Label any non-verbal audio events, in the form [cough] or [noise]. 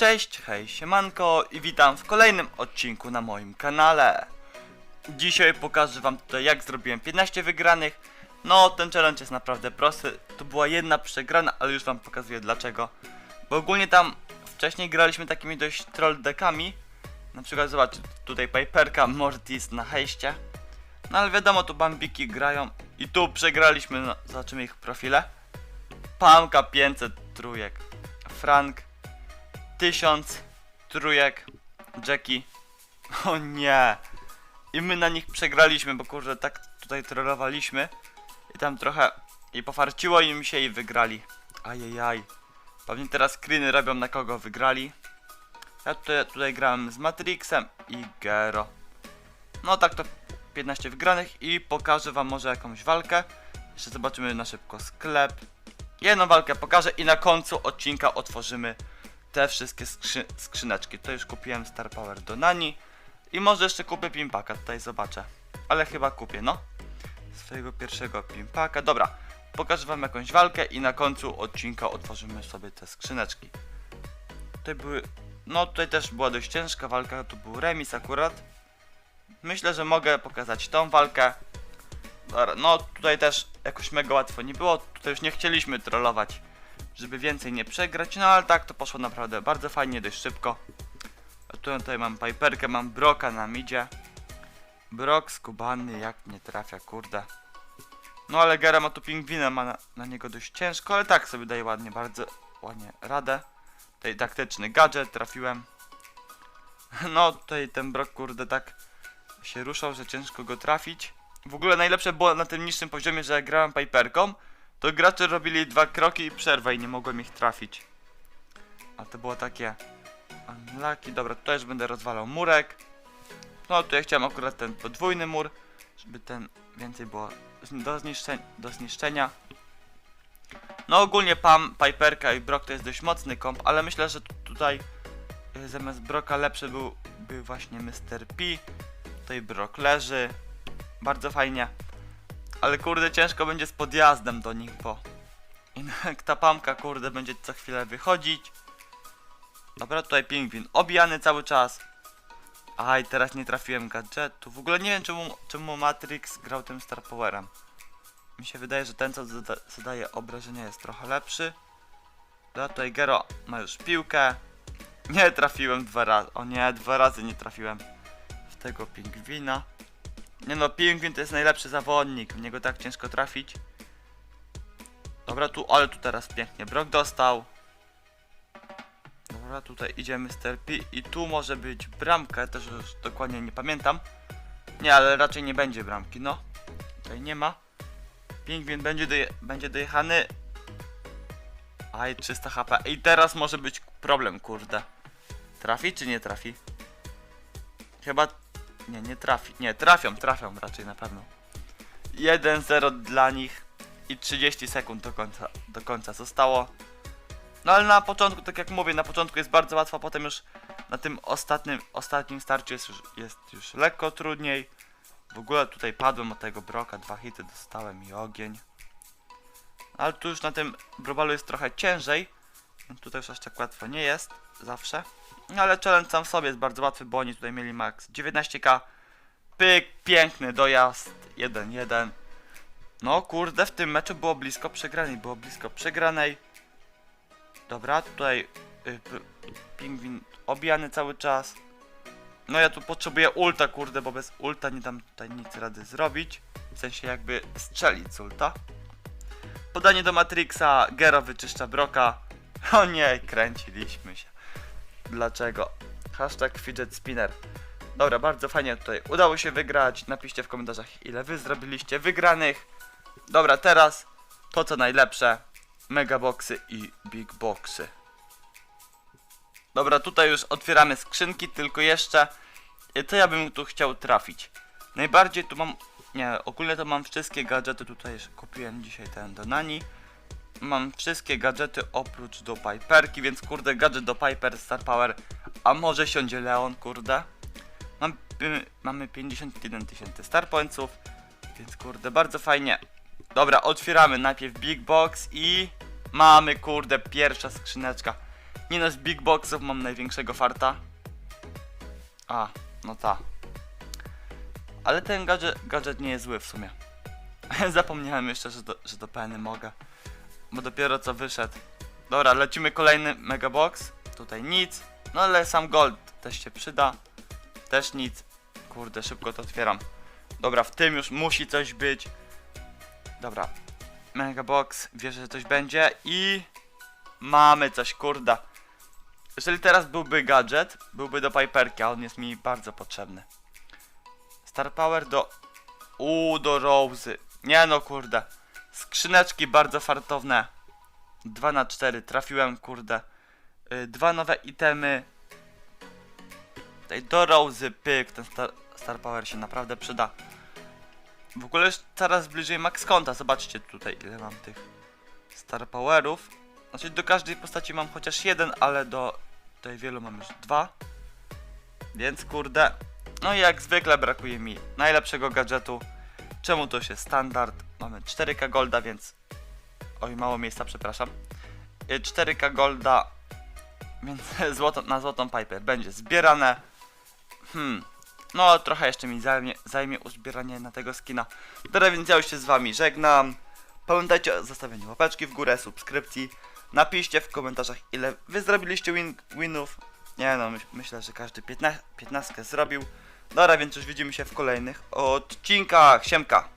Cześć, hej, siemanko i witam w kolejnym odcinku na moim kanale. Dzisiaj pokażę wam tutaj jak zrobiłem 15 wygranych. No, ten challenge jest naprawdę prosty. To była jedna przegrana, ale już wam pokazuję dlaczego. Bo ogólnie tam wcześniej graliśmy takimi dość troll deckami. Na przykład zobacz, tutaj Piperka, Mortis na hejście. No ale wiadomo, tu Bambiki grają i tu przegraliśmy, no, zobaczymy ich profile. Pamka 500 trójek, Frank 1000 trójek, Jackie. O nie! I my na nich przegraliśmy, bo kurde, tak tutaj trollowaliśmy. I tam trochę i pofarciło im się i wygrali. Ajajaj. Pewnie teraz screeny robią na kogo wygrali. Ja tutaj, tutaj grałem z Matrixem i Gero. No tak to 15 wygranych i pokażę wam może jakąś walkę. Jeszcze zobaczymy na szybko sklep. Jedną walkę pokażę i na końcu odcinka otworzymy te wszystkie skrzy skrzyneczki. To już kupiłem Star Power do Nani. I może jeszcze kupię Pimpaka, tutaj zobaczę. Ale chyba kupię, no. Swojego pierwszego Pimpaka. Dobra, pokażę wam jakąś walkę i na końcu odcinka otworzymy sobie te skrzyneczki. Tutaj były... No tutaj też była dość ciężka walka, tu był remis akurat. Myślę, że mogę pokazać tą walkę. No tutaj też jakoś mega łatwo nie było. Tutaj już nie chcieliśmy trollować, żeby więcej nie przegrać. No ale tak to poszło naprawdę bardzo fajnie, dość szybko. A tu tutaj mam Piperkę, mam Broka na midzie. Brok skubany, jak nie trafia, kurde. No ale Gera ma tu pingwina, ma na, na niego dość ciężko, ale tak sobie daje ładnie, bardzo ładnie radę. Tutaj taktyczny gadżet trafiłem. [laughs] No tutaj ten Brok, kurde, tak się ruszał, że ciężko go trafić. W ogóle najlepsze było na tym niższym poziomie, że grałem Piperką, to gracze robili dwa kroki i przerwę i nie mogłem ich trafić. A to było takie unlucky. Dobra, tutaj już będę rozwalał murek. No tu ja chciałem akurat ten podwójny mur, żeby ten więcej było do, zniszczeń, do zniszczenia. No ogólnie Pam, Piperka i Brock to jest dość mocny komp, ale myślę, że tu- tutaj y, zamiast Broka lepszy był, był właśnie Mr. P. Tutaj Brock leży. Bardzo fajnie. Ale kurde ciężko będzie z podjazdem do nich, bo jak [laughs] ta pamka kurde będzie co chwilę wychodzić. Dobra, tutaj pingwin obijany cały czas. Aj, teraz nie trafiłem gadżetu. W ogóle nie wiem czemu, czemu Matrix grał tym Star Powerem. Mi się wydaje, że ten co zada zadaje obrażenia jest trochę lepszy. Dobra, tutaj Gero ma już piłkę. Nie trafiłem dwa razy. O nie, dwa razy nie trafiłem w tego pingwina. Nie no, pingwin to jest najlepszy zawodnik. W niego tak ciężko trafić. Dobra, tu, ale tu teraz pięknie. Brock dostał. Dobra, tutaj idzie Mr. P i tu może być bramka, też już dokładnie nie pamiętam. Nie, ale raczej nie będzie bramki, no. Tutaj nie ma. Pingwin będzie, doje będzie dojechany. Aj, 300 HP. I teraz może być problem, kurde. Trafi czy nie trafi? Chyba... Nie, nie trafi. Nie, trafią, trafią raczej na pewno. 1-0 dla nich i 30 sekund do końca, do końca zostało. No ale na początku, tak jak mówię, na początku jest bardzo łatwo, potem już na tym ostatnim, ostatnim starciu jest już, jest już lekko trudniej. W ogóle tutaj padłem od tego broka, dwa hity dostałem i ogień. Ale tu już na tym brobalu jest trochę ciężej. Tutaj już aż tak łatwo nie jest, zawsze. No ale challenge sam w sobie jest bardzo łatwy, bo oni tutaj mieli max 19k. Pyk, piękny dojazd, 1-1. No kurde, w tym meczu było blisko przegranej, było blisko przegranej. Dobra, tutaj y, pingwin obijany cały czas. No ja tu potrzebuję ulta, kurde, bo bez ulta nie dam tutaj nic rady zrobić. W sensie jakby strzelić ulta. Podanie do Matrixa, Gero wyczyszcza Broka. [laughs] O nie, kręciliśmy się. Dlaczego? Hashtag fidget spinner. Dobra, bardzo fajnie tutaj udało się wygrać. Napiszcie w komentarzach ile wy zrobiliście wygranych. Dobra, teraz to co najlepsze. Megaboxy i big boxy. Dobra, tutaj już otwieramy skrzynki, tylko jeszcze y, co ja bym tu chciał trafić. Najbardziej tu mam, nie, ogólnie to mam wszystkie gadżety, tutaj kupiłem dzisiaj ten do Nani. Mam wszystkie gadżety oprócz do Piperki, więc kurde gadżet do Piper, Star Power, a może siądzie Leon, kurde. Mam, y, mamy 51 tysięcy Star Pointsów, więc kurde bardzo fajnie. Dobra, otwieramy najpierw Big Box i mamy kurde pierwsza skrzyneczka. Nie no, z big boxów mam największego farta. A, no ta. Ale ten gadżet, gadżet nie jest zły w sumie. [laughs] Zapomniałem jeszcze, że do, że do peny mogę. Bo dopiero co wyszedł. Dobra, lecimy kolejny megabox. Tutaj nic. No ale sam gold też się przyda. Też nic. Kurde, szybko to otwieram. Dobra, w tym już musi coś być. Dobra. Megabox, wierzę, że coś będzie i... Mamy coś, kurda. Jeżeli teraz byłby gadżet, byłby do Piperki, a on jest mi bardzo potrzebny. Star Power do... Uuu, do Rosy. Nie no, kurde. Skrzyneczki bardzo fartowne. 2 na 4 trafiłem, kurde. Y, dwa nowe itemy. Tutaj do Rosy, pyk, ten Star, Star Power się naprawdę przyda. W ogóle już coraz bliżej max konta. Zobaczcie tutaj, ile mam tych Star Powerów. Znaczy do każdej postaci mam chociaż jeden, ale do tutaj wielu mam już dwa. Więc kurde. No i jak zwykle brakuje mi najlepszego gadżetu. Czemu to się standard? Mamy 4K Golda, więc. Oj, mało miejsca, przepraszam. Y, 4K Golda, więc [laughs] złoto, na złotą Piper będzie zbierane. Hmm. No, trochę jeszcze mi zajmie, zajmie uzbieranie na tego skina. Dobra, więc ja już się z wami żegnam. Pamiętajcie o zostawieniu łapeczki w górę, subskrypcji. Napiszcie w komentarzach, ile wy zrobiliście win winów. Nie no, myś myślę, że każdy 15, 15 zrobił. Dobra, więc już widzimy się w kolejnych odcinkach. Siemka!